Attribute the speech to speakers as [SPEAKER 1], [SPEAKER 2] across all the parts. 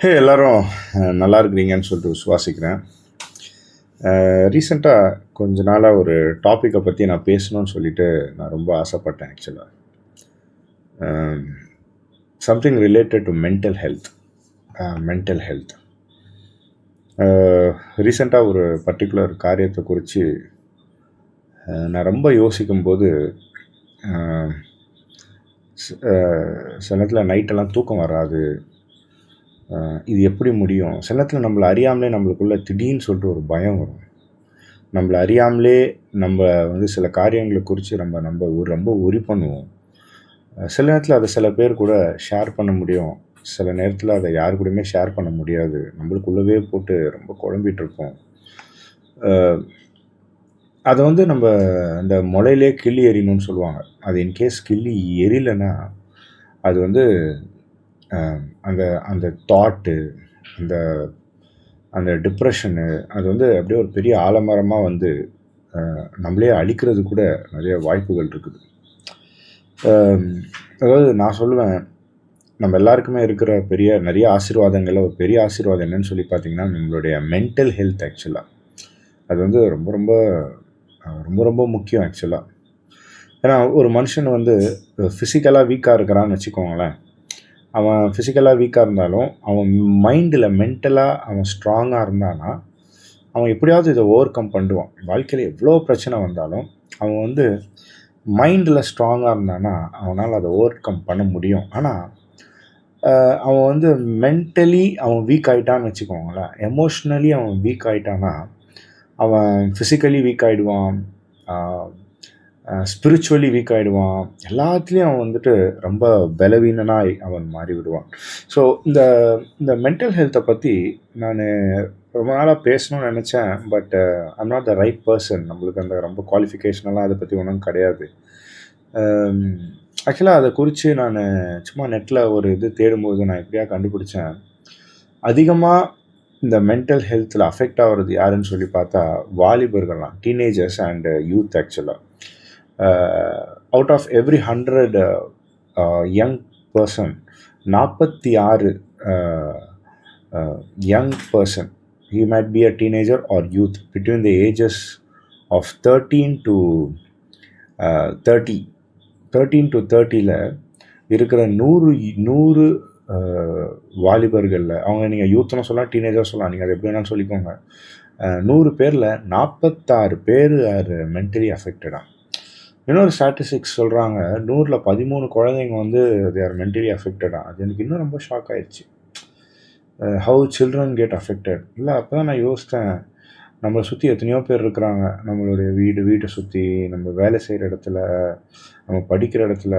[SPEAKER 1] ஹே எல்லாரும் நல்லா இருக்கிறீங்கன்னு சொல்லிட்டு விசுவாசிக்கிறேன். ரீசெண்டாக கொஞ்ச நாளாக ஒரு டாப்பிக்கை பற்றி நான் பேசணும்னு சொல்லிட்டு நான் ரொம்ப ஆசைப்பட்டேன் ஆக்சுவலாக something related to mental health mental health ரீசெண்டாக ஒரு பர்டிகுலர் காரியத்தை குறித்து நான் ரொம்ப யோசிக்கும்போது சில நேரத்தில் நைட்டெல்லாம் தூக்கம் வராது. இது எப்படி முடியும்? சில நேரத்தில் நம்மளை அறியாமலே நம்மளுக்குள்ள திடீர்னு சொல்லிட்டு ஒரு பயம் வரும். நம்மளை அறியாமலே நம்ம வந்து சில காரியங்களை குறித்து நம்ம நம்ம ஒரு ரொம்ப உரி பண்ணுவோம். சில நேரத்தில் அதை சில பேர் கூட ஷேர் பண்ண முடியும். சில நேரத்தில் அதை யார் கூடயுமே ஷேர் பண்ண முடியாது. நம்மளுக்குள்ளவே போட்டு ரொம்ப குழம்பிகிட்ருப்போம் அதை வந்து நம்ம இந்த முளையிலே கிள்ளி எறியணும்னு சொல்லுவாங்க. அது இன்கேஸ் கிள்ளி எரியலைன்னா அது வந்து அந்த அந்த தாட்டு அந்த அந்த டிப்ரெஷனு அது வந்து அப்படியே ஒரு பெரிய ஆலமரமாக வந்து நம்மளே அழிக்கிறது கூட நிறைய வாய்ப்புகள் இருக்குது. அதாவது நான் சொல்லுவேன் நம்ம எல்லாருக்குமே இருக்கிற பெரிய நிறைய ஆசீர்வாதங்களில் ஒரு பெரிய ஆசீர்வாதம் என்னன்னு சொல்லி பார்த்தீங்கன்னா நம்மளுடைய மென்டல் ஹெல்த் ஆக்சுவலாக அது வந்து ரொம்ப ரொம்ப ரொம்ப ரொம்ப முக்கியம் ஆக்சுவலாக ஏன்னா ஒரு மனுஷன் வந்து ஃபிசிக்கலாக வீக்காக இருக்கிறான்னு வச்சுக்கோங்களேன். அவன் ஃபிசிக்கலாக வீக்காக இருந்தாலும் அவன் மைண்டில் மென்டலாக அவன் ஸ்ட்ராங்காக இருந்தானா அவன் எப்படியாவது இதை ஓவர் கம் பண்ணுவான். வாழ்க்கையில் எவ்வளோ பிரச்சனை வந்தாலும் அவன் வந்து மைண்டில் ஸ்ட்ராங்காக இருந்தானா அவனால் அதை ஓவர் கம் பண்ண முடியும். ஆனால் அவன் வந்து மென்டலி அவன் வீக் ஆகிட்டான்னு வச்சுக்கோங்களேன். எமோஷ்னலி அவன் வீக் ஆகிட்டான்னா அவன் ஃபிசிக்கலி வீக் ஆகிடுவான் ஸ்பிரிச்சுவலி வீக் ஆகிடுவான் எல்லாத்துலேயும் அவன் வந்துட்டு ரொம்ப பலவீனனாய் அவன் மாறி விடுவான் ஸோ இந்த இந்த மென்டல் ஹெல்த்தை பற்றி நான் ரொம்ப நாளாக பேசணும்னு நினச்சேன். But I'm not the right person நம்மளுக்கு அந்த ரொம்ப குவாலிஃபிகேஷனெல்லாம் அதை பற்றி ஒன்றும் கிடையாது. ஆக்சுவலாக அதை குறித்து நான் சும்மா நெட்டில் ஒரு இது தேடும்போது நான் எப்படியா கண்டுபிடிச்சேன். அதிகமாக இந்த மென்டல் ஹெல்த்தில் அஃபெக்ட் ஆகிறது யாருன்னு சொல்லி பார்த்தா வாலிபர்கள்லாம் டீனேஜர்ஸ் அண்டு யூத் ஆக்சுவலாக out of every hundred young person நாற்பத்தி ஆறு uh, uh, young person he might be a teenager or youth between the ages of 13 to uh, 30 13 to 30ல இருக்கிற நூறு நூறு uh, வாலிபர்களில் அவங்க நீங்கள் யூத்னு சொல்லலாம் டீனேஜர் சொல்லலாம் நீங்கள் அது எப்படி வேணாலும் சொல்லிக்கோங்க. நூறு பேரில் நாற்பத்தாறு பேர் ஆர் மென்டலி அஃபெக்டடா இன்னொரு ஸ்டாட்டிஸ்டிக்ஸ் சொல்கிறாங்க நூறில் பதிமூணு குழந்தைங்க வந்து தே ஆர் மென்டலி அஃபெக்டடாக அது எனக்கு இன்னும் ரொம்ப ஷாக் ஆயிடுச்சு ஹவு சில்ட்ரன் கெட் அஃபெக்டட் இல்லை அப்போ தான் நான் யோசித்தேன் நம்மளை சுற்றி எத்தனையோ பேர் இருக்கிறாங்க. நம்மளுடைய வீடு வீட்டை சுற்றி நம்ம வேலை செய்கிற இடத்துல நம்ம படிக்கிற இடத்துல.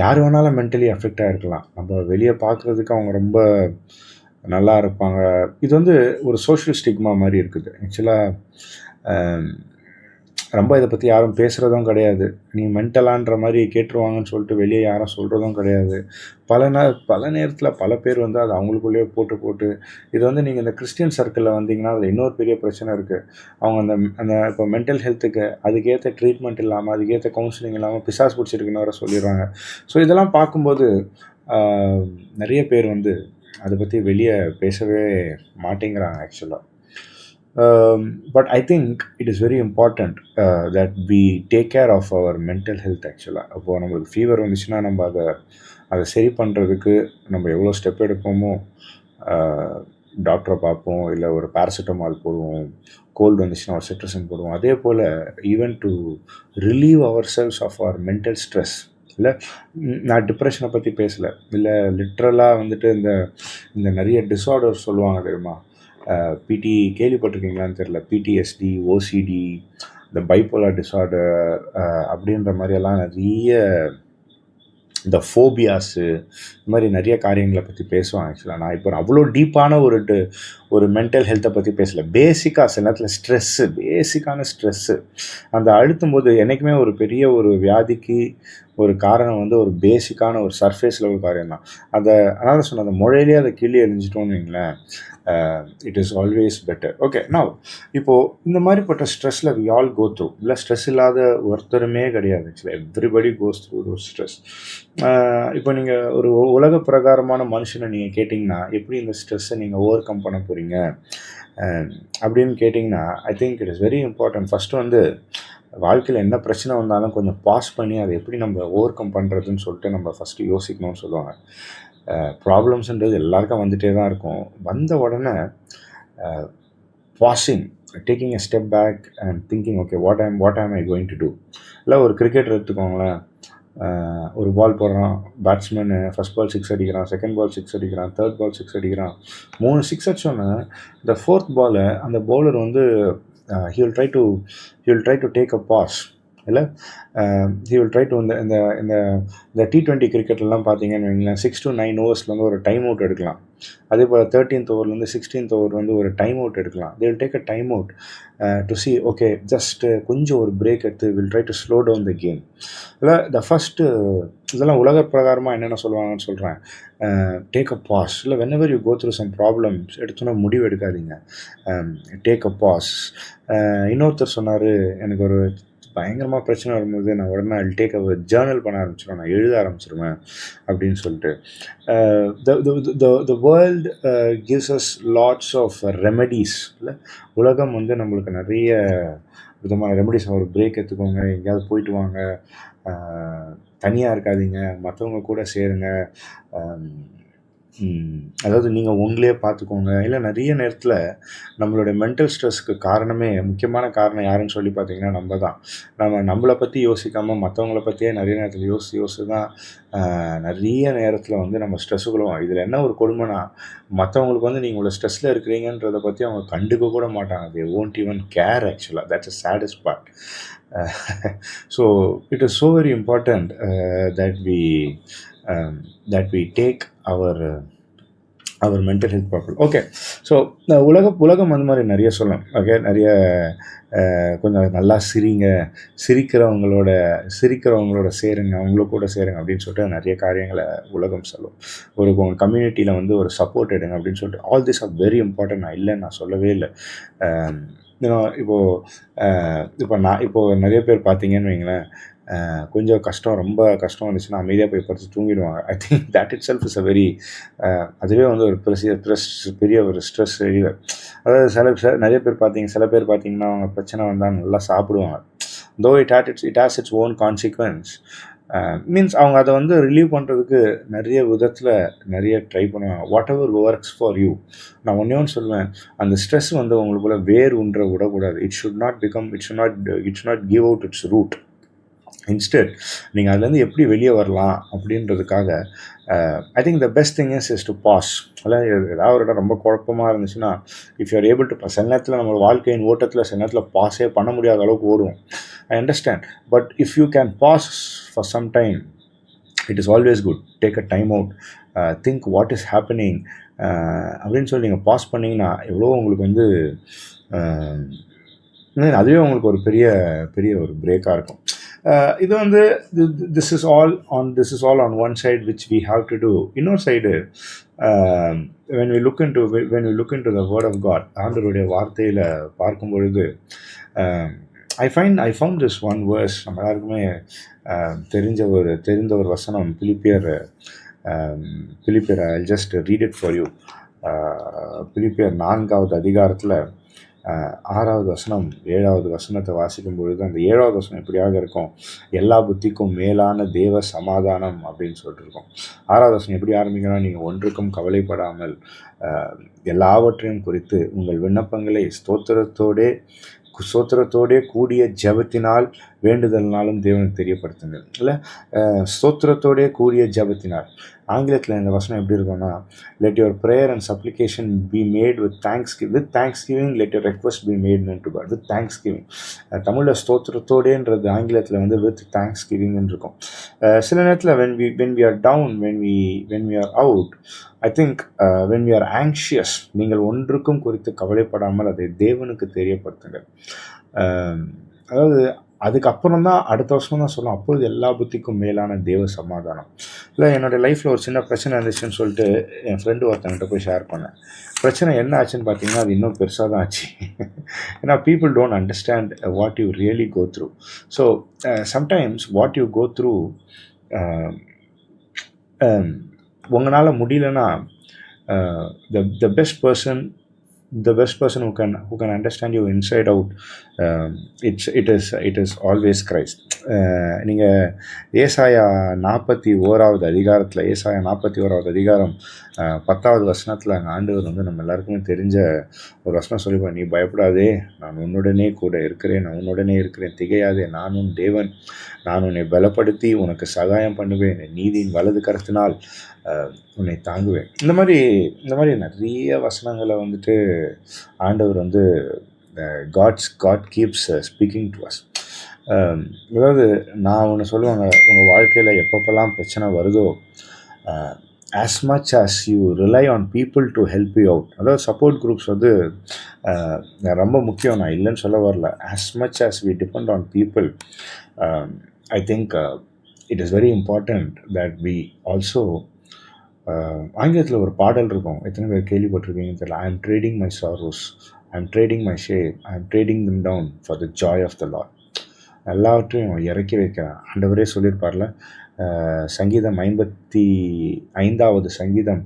[SPEAKER 1] யார் வேணாலும் மென்டலி அஃபெக்டாக இருக்கலாம் நம்ம வெளியே பார்க்குறதுக்கு அவங்க ரொம்ப நல்லா இருப்பாங்க. இது வந்து ஒரு சோஷியல் ஸ்டிக்மா மாதிரி இருக்குது. ஆக்சுவலாக ரொம்ப இதை பற்றி யாரும் பேசுகிறதும் கிடையாது. நீ மென்டலான்ற மாதிரி கேட்டுருவாங்கன்னு சொல்லிட்டு வெளியே யாரும் சொல்கிறதும் கிடையாது. பல நே பல நேரத்தில் பல பேர் வந்து அதை அவங்களுக்குள்ளேயே போட்டு போட்டு இது வந்து நீங்கள் இந்த கிறிஸ்டியன் சர்க்கிளில் வந்தீங்கன்னா அதில் இன்னொரு பெரிய பிரச்சனை இருக்குது அவங்க அந்த அந்த இப்போ மென்டல் ஹெல்த்துக்கு அதுக்கேற்ற ட்ரீட்மெண்ட் இல்லாமல் அதுக்கேற்ற கவுன்சிலிங் இல்லாமல் பிசாஸ் பிடிச்சிருக்குன்னு வர சொல்லிடுறாங்க. ஸோ இதெல்லாம் பார்க்கும்போது நிறைய பேர் வந்து அதை பற்றி வெளியே பேசவே மாட்டேங்கிறாங்க ஆக்சுவலாக but I think it is very important that we take care of our mental health ஆக்சுவலாக அப்போது நம்மளுக்கு ஃபீவர் வந்துச்சுன்னா நம்ம அதை அதை சரி பண்ணுறதுக்கு நம்ம எவ்வளோ ஸ்டெப் எடுப்போமோ uh, டாக்டரை பார்ப்போம் இல்லை ஒரு பேராசிட்டமால் போடுவோம் கோல்டு வந்துச்சுன்னா ஒரு சிட்ரசன் போடுவோம். அதே போல் even to relieve ourselves of our mental stress இல்லை நான் டிப்ரெஷனை பற்றி பேசலை. இல்லை லிட்ரலாக வந்துட்டு இந்த இந்த நிறைய டிஸார்டர்ஸ் சொல்லுவாங்க தெரியுமா? பிடி கேள்விப்பட்டிருக்கீங்களான்னு தெரில பிடிஎஸ்டி ஓசிடி இந்த பைப்போலார் டிஸார்டர் அப்படின்ற மாதிரியெல்லாம் நிறைய இந்த ஃபோபியாஸு இந்த மாதிரி நிறைய காரியங்களை பற்றி பேசுவாங்க. ஆக்சுவலாக நான் இப்போ அவ்வளோ டீப்பான ஒரு ஒரு மென்டல் ஹெல்த்தை பற்றி பேசலை. பேசிக்காக சில நேரத்தில் ஸ்ட்ரெஸ்ஸு பேசிக்கான ஸ்ட்ரெஸ்ஸு அந்த அழுத்தும் போது என்றைக்குமே ஒரு பெரிய ஒரு வியாதிக்கு ஒரு காரணம் வந்து ஒரு பேசிக்கான ஒரு சர்ஃபேஸ் லெவல் காரியம் தான் அதை அதனால் சொன்ன அந்த முழையிலே அதை கிள்ளி எரிஞ்சிட்டோம்னு வைங்களேன். It is always better okay நான் இப்போது இந்த மாதிரிப்பட்ட ஸ்ட்ரெஸ்ஸில் வி ஆல் கோ த்ரூ இல்லை ஸ்ட்ரெஸ் இல்லாத ஒருத்தருமே கிடையாது. Actually everybody goes through though stress இப்போ நீங்கள் ஒரு உலக பிரகாரமான மனுஷனை நீங்கள் கேட்டிங்கன்னா எப்படி இந்த ஸ்ட்ரெஸ்ஸை நீங்கள் ஓவர் கம் பண்ண போகிறீங்க அப்படின்னு கேட்டிங்கன்னா I think it is very important first வந்து வாழ்க்கையில் என்ன பிரச்சனை வந்தாலும் கொஞ்சம் பாஸ் பண்ணி அதை எப்படி நம்ம ஓவர் கம் பண்ணுறதுன்னு சொல்லிட்டு நம்ம ஃபஸ்ட்டு யோசிக்கணும்னு சொல்லுவாங்க. ப்ராப்ளம்ஸ்ன்றது எல்லாருக்கும் வந்துகிட்டே தான் இருக்கும். வந்த உடனே pausing taking a step back and thinking okay what I'm what I'm I going to do இல்லை ஒரு கிரிக்கெட் எடுத்துக்கோங்களேன். ஒரு பால் போடுறான். பேட்ஸ்மேனு ஃபர்ஸ்ட் பால் சிக்ஸ் அடிக்கிறான். செகண்ட் பால் சிக்ஸ் அடிக்கிறான். தேர்ட் பால் சிக்ஸ் அடிக்கிறான். மூணு சிக்ஸ் அடிச்சோன்னே இந்த ஃபோர்த் பாலை அந்த பவுலர் வந்து he will try to he will try to take a pause இல்லை? ஹி வில் ட்ரை டு இந்த இந்த இந்த இந்த டி டுவெண்ட்டி கிரிக்கெட்லாம் பார்த்தீங்கன்னு வைங்களேன் சிக்ஸ் டு நைன் ஓவர்ஸ்லேருந்து ஒரு டைம் அவுட் எடுக்கலாம். அதே போல் தேர்ட்டீன்த் ஓவர்லேருந்து சிக்ஸ்டீன்த் ஓவர் வந்து ஒரு டைம் அவுட் எடுக்கலாம். They will take a time out to see okay just கொஞ்சம் ஒரு பிரேக் எடுத்து will try to slow down the game இல்லை த ஃபஸ்ட்டு இதெல்லாம் உலக பிரகாரமாக என்னென்ன சொல்லுவாங்கன்னு சொல்கிறேன் டேக் அ பாஸ் இல்லை whenever you go through some problems எடுத்தோன்னா முடிவு எடுக்காதீங்க. டேக் அ பாஸ் இன்னொருத்தர் சொன்னார் எனக்கு ஒரு பயங்கரமாக பிரச்சனை வரும்போது நான் உடனே அல் டேக் அவர் ஜேர்னல் பண்ண ஆரம்பிச்சிடும் நான் எழுத ஆரம்பிச்சிருவேன் அப்படின்னு சொல்லிட்டு. The world gives us lots of remedies இல்லை? உலகம் வந்து நம்மளுக்கு நிறைய விதமான ரெமெடிஸ் ஒரு பிரேக் எடுத்துக்கோங்க எங்கேயாவது போயிட்டு வாங்க. தனியாக இருக்காதீங்க. மற்றவங்க கூட சேருங்க. அதாவது நீங்கள் உங்களே பார்த்துக்கோங்க. இல்லை நிறைய நேரத்தில் நம்மளுடைய மென்டல் ஸ்ட்ரெஸ்க்கு காரணமே முக்கியமான காரணம் யாருன்னு சொல்லி பார்த்தீங்கன்னா நம்ம தான். நம்ம நம்மளை பற்றி யோசிக்காமல் மற்றவங்கள பற்றியே நிறைய நேரத்தில் யோசி யோசித்து தான் நிறைய நேரத்தில் வந்து நம்ம ஸ்ட்ரெஸ்ஸுகளும் இதில் என்ன ஒரு கொடுமைனா மற்றவங்களுக்கு வந்து நீங்கள் இவ்வளோ ஸ்ட்ரெஸ்ஸில் இருக்கிறீங்கன்றதை பற்றி அவங்க கண்டுக்க கூட மாட்டாங்க. தே ஓன்ட் ஈவன் கேர் ஆக்சுவலாக that's a saddest part so it is so very important that we that we take our our mental health problem okay so உலக உலகம் அந்த மாதிரி நிறைய சொல்லலாம். ஓகே நிறைய uh, கொஞ்சம் நல்லா சிரிங்க சிரிக்கிறவங்களோட சிரிக்கிறவங்களோட சேருங்க அவங்கள கூட சேருங்க அப்படின்னு சொல்லிட்டு நிறைய காரியங்களை உலகம் சொல்லும். ஒரு உங்கள் கம்யூனிட்டியில் வந்து ஒரு சப்போர்ட் எடுங்க அப்படின்னு சொல்லிட்டு all this are very important நான் இல்லை நான் சொல்லவே இல்லை. Um, இப்போது uh, இப்போ நான் இப்போது நிறைய பேர் பார்த்தீங்கன்னு வைங்களேன் கொஞ்சம் கஷ்டம் ரொம்ப கஷ்டம் இருந்துச்சுன்னா அமைதியாக போய் படுத்து தூங்கிடுவாங்க. I think that itself is a very அதுவே வந்து ஒரு பெரிய ப்ரெஸ் பெரிய ஒரு ஸ்ட்ரெஸ் ரிலீவர் அதாவது சில சில- நிறைய பேர் பார்த்தீங்க சில பேர் பார்த்தீங்கன்னா அவங்க பிரச்சனை வந்தால் நல்லா சாப்பிடுவாங்க. Though it had it's it has its own consequence means அவங்க அதை வந்து ரிலீவ் பண்ணுறதுக்கு நிறைய விதத்தில் நிறைய ட்ரை பண்ணுவாங்க. Whatever works for you நான் ஒன்றே ஒன்று சொல்லுவேன். அந்த ஸ்ட்ரெஸ் வந்து உங்களுக்குள்ள வேர் உன்ற விடக்கூடாது. It should not become it should not it should not give out its root instead நீங்கள் அதுலேருந்து எப்படி வெளியே வரலாம் அப்படின்றதுக்காக I think the best thing is is to pause இல்லை ஏதாவது ஒரு இடம் ரொம்ப குழப்பமாக இருந்துச்சுன்னா இஃப் யூஆர் ஏபிள் டு சில நேரத்தில் நம்ம வாழ்க்கையின் ஓட்டத்தில் சில நேரத்தில் பாஸே பண்ண முடியாத அளவுக்கு ஓடுவோம். I understand but if you can pause for some time it is always good take a time out think what is happening அப்படின்னு சொல்லி நீங்கள் பாஸ் பண்ணிங்கன்னா எவ்வளோ உங்களுக்கு வந்து uh, அதுவே உங்களுக்கு ஒரு பெரிய பெரிய ஒரு பிரேக்காக இருக்கும். இது வந்து this is all on this is all on one side which we have to do இன்னொரு side when we look into when we look into the word of God ஆண்டருடைய வார்த்தையில் பார்க்கும் பொழுது I find I found this one verse நம்ம எல்லாருக்குமே தெரிஞ்ச ஒரு தெரிந்த ஒரு வசனம் பிலிப்பியர் பிலிப்பியர் I just read it for you பிலிப்பியர் நான்காவது அதிகாரத்தில் ஆறாவது வசனம் ஏழாவது வசனத்தை வாசிக்கும் பொழுது அந்த ஏழாவது வசனம் எப்படியாக இருக்கும்? எல்லா புத்திக்கும் மேலான தேவ சமாதானம் அப்படின்னு சொல்லிட்டுருக்கோம். ஆறாவது வசனம் எப்படி ஆரம்பிக்கணும் நீங்கள் ஒன்றுக்கும் கவலைப்படாமல் எல்லாவற்றையும் குறித்து உங்கள் விண்ணப்பங்களை ஸ்தோத்திரத்தோடே ஸ்தோத்திரத்தோடே கூடிய ஜெபத்தினால் வேண்டுதல்னாலும் தேவனுக்கு தெரியப்படுத்துங்கள். இல்லை ஸ்தோத்திரத்தோடே கூறிய ஜபத்தினார் ஆங்கிலத்தில் இந்த வசனம் எப்படி இருக்கும்னா let your prayer and supplication be made with thanks with thanks giving let your request be made to God with thanks giving தமிழில் ஸ்தோத்திரத்தோடேன்றது ஆங்கிலத்தில் வந்து வித் தேங்க்ஸ் கிவிங்னு இருக்கும். சில நேரத்தில் when we when we are down when we when we are out I think when we are anxious நீங்கள் ஒன்றுக்கும் குறித்து கவலைப்படாமல் அதை தேவனுக்கு தெரியப்படுத்துங்கள். அதாவது அதுக்கப்புறம் தான் அடுத்த வருஷம் தான் சொல்லணும். அப்பொழுது எல்லா புத்திக்கும் மேலான தேவ சமாதானம். இல்லை என்னோடய லைஃப்பில் ஒரு சின்ன பிரச்சனை இருந்துச்சுன்னு சொல்லிட்டு என் ஃப்ரெண்டு ஒருத்தங்கிட்ட போய் ஷேர் பண்ணேன். பிரச்சனை என்ன ஆச்சுன்னு பார்த்தீங்கன்னா அது இன்னும் பெருசாக தான் ஆச்சு. ஏன்னா people don't understand what you really go through so sometimes what you go through உங்களால் முடியலன்னா the the best person the best person who can who can understand you inside out um, it's it is it is always christ. Uh, நீங்க ஏசாயா நாற்பத்தி ஓராவது அதிகாரத்தில் ஏசாயா நாற்பத்தி ஓராவது அதிகாரம் பத்தாவது வசனத்தில் அங்கே ஆண்டவர் வந்து நம்ம எல்லாருக்குமே தெரிஞ்ச ஒரு வசனம் சொல்லிப்போம் நீ பயப்படாதே நான் உன்னுடனே கூட இருக்கிறேன் நான் உன்னுடனே இருக்கிறேன் திகையாதே நான் உன் தேவன். நான் உன்னை பலப்படுத்தி உனக்கு சகாயம் பண்ணுவேன் நீதியின் வலது கருத்தினால் உன்னை தாங்குவேன். இந்த மாதிரி இந்த மாதிரி நிறைய வசனங்களை வந்துட்டு ஆண்டவர் வந்து God's God keeps speaking to us அதாவது நான் ஒன்று சொல்லுவாங்க உங்கள் வாழ்க்கையில் எப்பப்பெல்லாம் பிரச்சனை வருதோ as much as you rely on people to help you out அதாவது சப்போர்ட் குரூப்ஸ் வந்து ரொம்ப முக்கியம். நான் இல்லைன்னு சொல்ல வரல. As much as we depend on people I think it is very important that we also ஆங்கிலத்தில் ஒரு பாடல் இருக்கும். எத்தனை பேர் கேள்விப்பட்டிருக்கீங்கன்னு தெரியல. I am trading my sorrows I am trading my shame I am trading them down for the joy of the Lord எல்லாவற்றையும் இறக்கி வைக்கிறேன். ஆண்டவரே சொல்லியிருப்பார்ல சங்கீதம் ஐம்பத்தி ஐந்தாவது சங்கீதம்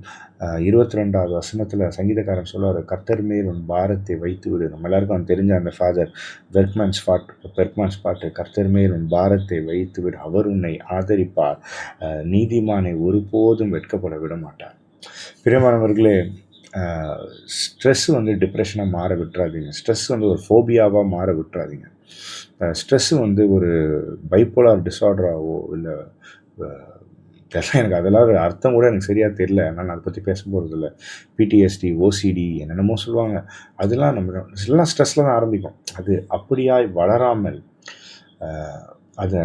[SPEAKER 1] இருபத்தி ரெண்டாவது வசனத்தில் சங்கீதக்காரன் சொல்லுவார் கர்த்தர் மேல் உன் பாரத்தை வைத்து விடு. நம்ம எல்லாருக்கும் தெரிஞ்ச அந்த ஃபாதர் பெர்க்மன்ஸ் பாட் பெர்க்மன்ஸ் பாட்டு கர்த்தர் மேல் உன் பாரத்தை வைத்து விடு அவர் உன்னை ஆதரிப்பார். நீதிமானை ஒருபோதும் வெட்கப்பட விட மாட்டார். பிரியமானவர்களே ஸ்ட்ரெஸ் வந்து டிப்ரெஷனாக மாற விட்டுறாதீங்க. ஸ்ட்ரெஸ் வந்து ஒரு ஃபோபியாவாக மாற விட்டுறாதீங்க. ஸ்ட்ரெஸ்ஸு வந்து ஒரு பைப்போலார் டிஸார்டராகவோ இல்லை தெரியல எனக்கு அதெல்லாம் ஒரு அர்த்தம் கூட எனக்கு சரியாக தெரியல. நான் அதை பற்றி பேச போகிறது இல்லை பிடிஎஸ்டி ஓசிடி என்னென்னமோ சொல்லுவாங்க. அதெல்லாம் நம்ம எல்லாம் ஸ்ட்ரெஸ்ஸில் தான் ஆரம்பிக்கும். அது அப்படியாய் வளராமல் அதை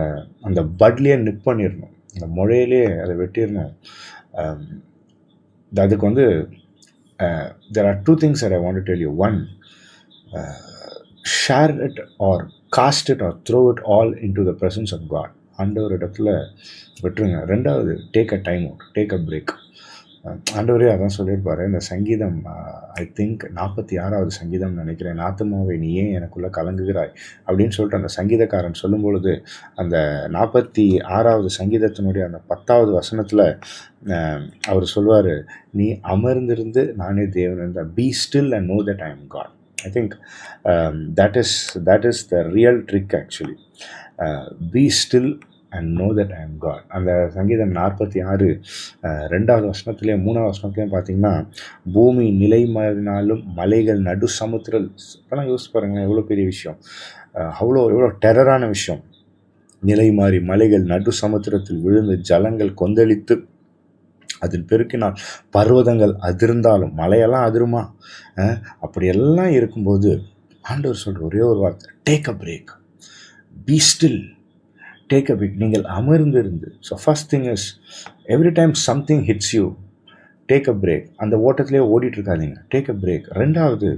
[SPEAKER 1] அந்த பட்லேயே நிப் பண்ணிடணும். அந்த முழையிலே அதை வெட்டிடணும். அதுக்கு வந்து there are two things I want tell you one share it or cast it or throw it all into the presence of God ஆண்டவர் இடத்துல விட்டுருங்க. ரெண்டாவது take a time out take a break ஆண்டவரே அதான் சொல்லியிருப்பாரு இந்த சங்கீதம் ஐ திங்க் நாற்பத்தி ஆறாவது சங்கீதம் நினைக்கிறேன். ஆத்துமாவை நீ ஏன் எனக்குள்ளே கலங்குகிறாய்? அப்படின்னு சொல்லிட்டு அந்த சங்கீதக்காரன் சொல்லும் பொழுது அந்த நாற்பத்தி ஆறாவது சங்கீதத்தினுடைய அந்த பத்தாவது வசனத்தில் அவர் சொல்வார் நீ அமர்ந்திருந்து நானே தேவன் என்ற be still and know that I am God I think that is that is the real trick actually be still and know that I am God அந்த சங்கீதம் நாற்பத்தி ஆறு uh, ரெண்டாவது வசனத்துலேயும் மூணாவது வசனத்துலேயும் பார்த்தீங்கன்னா பூமி நிலை மாறினாலும் மலைகள் நடு சமுத்திரம் இப்போலாம் யோசிச்சு பாருங்களேன் எவ்வளோ பெரிய விஷயம். Uh, அவ்வளோ எவ்வளோ டெரரான விஷயம். நிலை மாறி மலைகள் நடு சமுத்திரத்தில் விழுந்து ஜலங்கள் கொந்தளித்து அதில் பெருக்கினால் பர்வதங்கள் அதிர்ந்தாலும் மலையெல்லாம் அதிருமா? அப்படியெல்லாம் இருக்கும்போது ஆண்டவர் சொல்கிற ஒரே ஒரு வார்த்தை take a break be still take a break நீங்கள் அமர்ந்திருந்து so first thing is every time something hits you take a break அந்த ஓட்டத்திலே ஓடிட்டு இருக்காதீங்க டேக் அ பிரேக் ரெண்டாவது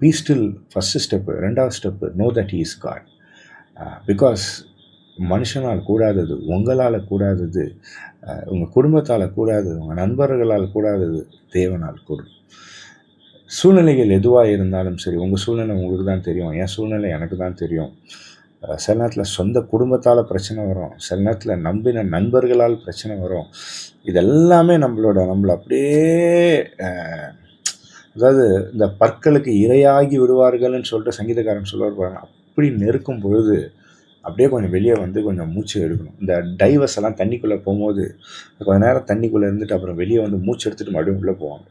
[SPEAKER 1] பி ஸ்டில் ஃபஸ்ட்டு ஸ்டெப்பு ரெண்டாவது step know that he is God because மனுஷனால் கூடாதது உங்களால் கூடாதது உங்கள் குடும்பத்தால் கூடாதது உங்கள் நண்பர்களால் கூடாதது தேவனால் கூடும். சூழ்நிலைகள் எதுவாக இருந்தாலும் சரி உங்கள் சூழ்நிலை உங்களுக்கு தான் தெரியும். என் சூழ்நிலை எனக்கு தான் தெரியும். சில நேரத்தில் சொந்த குடும்பத்தால் பிரச்சனை வரும். சில நேரத்தில் நம்பின நண்பர்களால் பிரச்சனை வரும். இதெல்லாமே நம்மளோட நம்மளை அப்படியே அதாவது இந்த பற்களுக்கு இரையாகி விடுவார்கள்னு சொல்லிட்டு சங்கீதக்காரன் சொல்லுவார் பாருங்க அப்படி நெருக்கும் பொழுது அப்படியே கொஞ்சம் வெளியே வந்து கொஞ்சம் மூச்சு எடுக்கணும். இந்த டைவர்ஸ் எல்லாம் தண்ணிக்குள்ளே போகும்போது கொஞ்ச நேரம் தண்ணிக்குள்ளே இருந்துட்டு அப்புறம் வெளியே வந்து மூச்சு எடுத்துட்டு மறுபடியும் உள்ளே போவாங்க.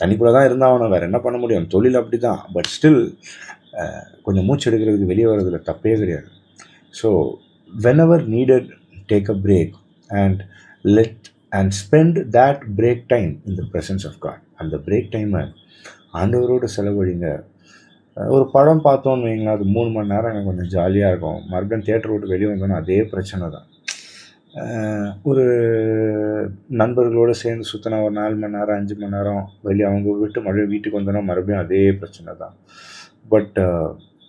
[SPEAKER 1] தண்ணிக்குள்ளே தான் இருந்தாகணும் வேறு என்ன பண்ண முடியும்? தொழில் அப்படி தான் பட் ஸ்டில் கொஞ்சம் மூச்சு எடுக்கிறதுக்கு வெளியே வர்றதுல தப்பே கிடையாது. So whenever needed take a break and let and spend that break time in the presence of God அந்த பிரேக் டைமை ஆண்டவரோடு செலவழிங்க. ஒரு படம் பார்த்தோன்னு வைங்களேன் அது மூணு மணி நேரம் எனக்கு கொஞ்சம் ஜாலியாக இருக்கும். மறுபடியும் தேட்டர் விட்டு வெளியே வந்தோன்னா அதே பிரச்சனை தான். ஒரு நண்பர்களோடு சேர்ந்து சுற்றினா ஒரு நாலு மணி நேரம் அஞ்சு மணி நேரம் வெளியே அவங்க விட்டு மறுபடியும் வீட்டுக்கு வந்தோன்னா மறுபடியும் அதே பிரச்சனை தான். பட்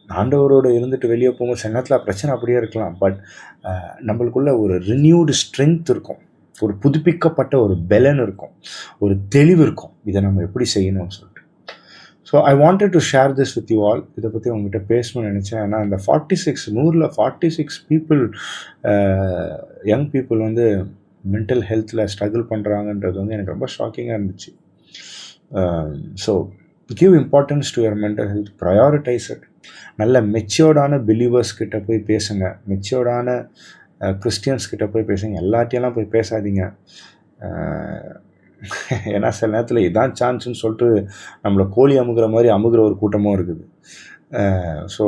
[SPEAKER 1] ஆண்டவரோடு இருந்துட்டு வெளியே போகும்போது சில நேரத்தில் பிரச்சனை அப்படியே இருக்கலாம். பட் நம்மளுக்குள்ள ஒரு ரினியூடு ஸ்ட்ரென்த் இருக்கும். ஒரு புதுப்பிக்கப்பட்ட ஒரு பெலன் இருக்கும். ஒரு தெளிவு இருக்கும். இதை நம்ம எப்படி செய்யணும்னு சொல்லிட்டு. So I wanted to share this with you all இதை பற்றி உங்ககிட்ட பேசணும்னு நினச்சேன். ஏன்னா இந்த ஃபார்ட்டி சிக்ஸ் நூறில் forty six people young people வந்து மென்டல் ஹெல்த்தில் ஸ்ட்ரகிள் பண்ணுறாங்கன்றது வந்து எனக்கு ரொம்ப ஷாக்கிங்காக இருந்துச்சு. So give importance to your mental health prioritize it நல்ல மெச்சோர்டான பிலீவர்ஸ் கிட்ட போய் பேசுங்க. மெச்சியோர்டான கிறிஸ்டியன்ஸ் கிட்ட போய் பேசுங்க. எல்லாத்தையெல்லாம் போய் பேசாதீங்க. ஏன்னா சில நேரத்தில் இதான் சான்ஸ்னு சொல்லிட்டு நம்மளை கோழி அமுகிற மாதிரி அமுகிற ஒரு கூட்டமும் இருக்குது. So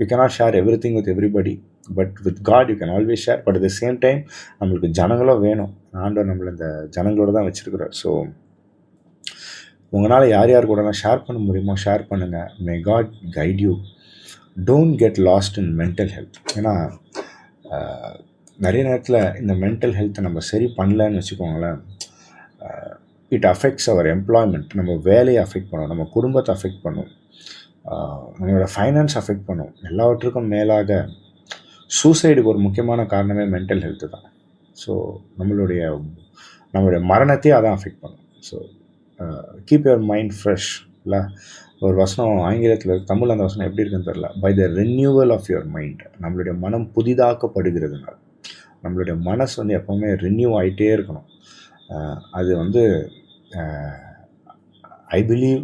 [SPEAKER 1] you cannot share everything with everybody but with God you can always share but at the same time நம்மளுக்கு ஜனங்களும் வேணும். ஆண்டவர் நம்மளை இந்த ஜனங்களோட தான் வச்சுருக்குறோம் ஸோ உங்களால் யார் யார் கூடலாம் ஷேர் பண்ண முடியுமோ ஷேர் பண்ணுங்கள் may God guide you don't get lost in mental health ஏன்னா நிறைய நேரத்தில் இந்த மென்டல் ஹெல்த்தை நம்ம சரி பண்ணலன்னு வச்சுக்கோங்களேன் இட் அஃபெக்ட்ஸ் அவர் எம்ப்ளாய்மெண்ட் நம்ம வேலையை அஃபெக்ட் பண்ணும். நம்ம குடும்பத்தை அஃபெக்ட் பண்ணும். நம்மளோட ஃபைனான்ஸ் அஃபெக்ட் பண்ணும். எல்லாவற்றுக்கும் மேலாக சூசைடுக்கு ஒரு முக்கியமான காரணமே மென்டல் ஹெல்த்து தான். ஸோ நம்மளுடைய நம்மளுடைய மரணத்தையே அதான் அஃபெக்ட் பண்ணும். So keep your mind fresh இல்லை ஒரு வசனம் ஆங்கிலத்தில் தமிழ் அந்த வசனம் எப்படி இருக்குன்னு தெரில by the renewal of your mind நம்மளுடைய மனம் புதிதாக்கப்படுகிறதுனால. நம்மளுடைய மனசு வந்து எப்போவுமே ரினியூ ஆகிட்டே இருக்கணும். அது வந்து ஐ பிலீவ்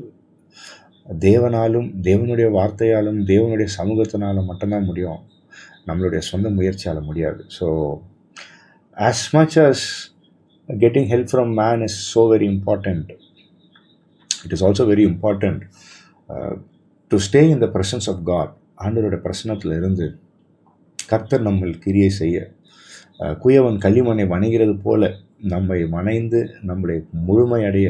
[SPEAKER 1] தேவனாலும் தேவனுடைய வார்த்தையாலும் தேவனுடைய சமூகத்தினாலும் மட்டும்தான் முடியும். நம்மளுடைய சொந்த முயற்சியால் முடியாது. So as much as getting help from man is so very important it is also very important to stay in the presence of God god. ஆண்டவரோட பிரசனத்தில் இருந்து கர்த்தர் நம்மள் கிரியை செய்ய குயவன் களிமண்ணை வணைகிறது போல நம்மை மனைந்து நம்மளை முழுமையடைய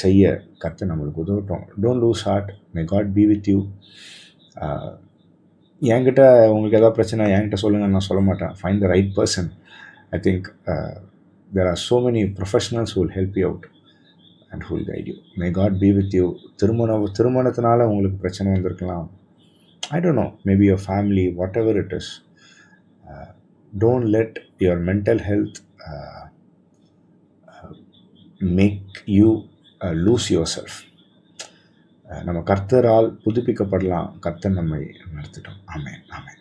[SPEAKER 1] செய்ய கற்று நம்மளுக்கு உதவட்டும். Don't lose heart may God be with you என்கிட்ட உங்களுக்கு எதாவது பிரச்சனை என்கிட்ட சொல்லுங்கள் நான் சொல்ல மாட்டேன். Find the right person I think there are so many professionals who'll help you out and who'll guide you may God be with you திருமணம் திருமணத்தினால உங்களுக்கு பிரச்சனை வந்திருக்கலாம். I don't know maybe your family whatever it is don't let your mental health make you lose your self நம்ம கர்த்தரால் புதுப்பிக்கப்படலாம். கர்த்தர் நம்மை நடத்திட்டோம் ஆமேன். ஆமேன்.